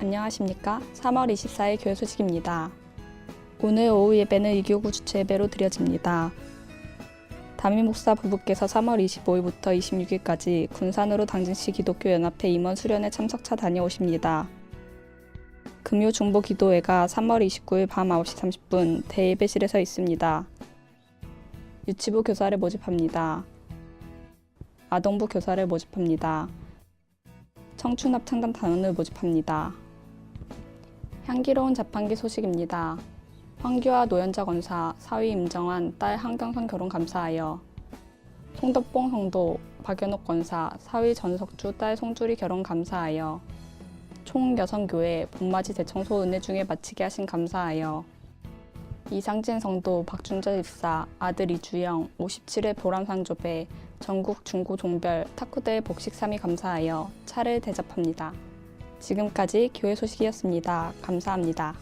안녕하십니까. 3월 24일 교회 소식입니다. 오늘 오후 예배는 이교구 주최 예배로 드려집니다. 담임 목사 부부께서 3월 25일부터 26일까지 군산으로 당진시 기독교 연합회 임원 수련회 참석차 다녀오십니다. 금요 중보 기도회가 3월 29일 밤 9시 30분 대예배실에서 있습니다. 유치부 교사를 모집합니다. 아동부 교사를 모집합니다. 청춘 합창단 단원을 모집합니다. 향기로운 자판기 소식입니다. 황규화 노현자 권사, 사위 임정환, 딸 한경선 결혼 감사하여 송덕봉 성도, 박연옥 권사, 사위 전석주, 딸 송주리 결혼 감사하여 총여성교회 봄맞이 대청소 은혜 중에 마치게 하신 감사하여 이상진 성도, 박준자 집사, 아들 이주영, 57회 보람상조배, 전국 중고 종별 탁구대회 복식 3위 감사하여 차를 대접합니다. 지금까지 교회 소식이었습니다. 감사합니다.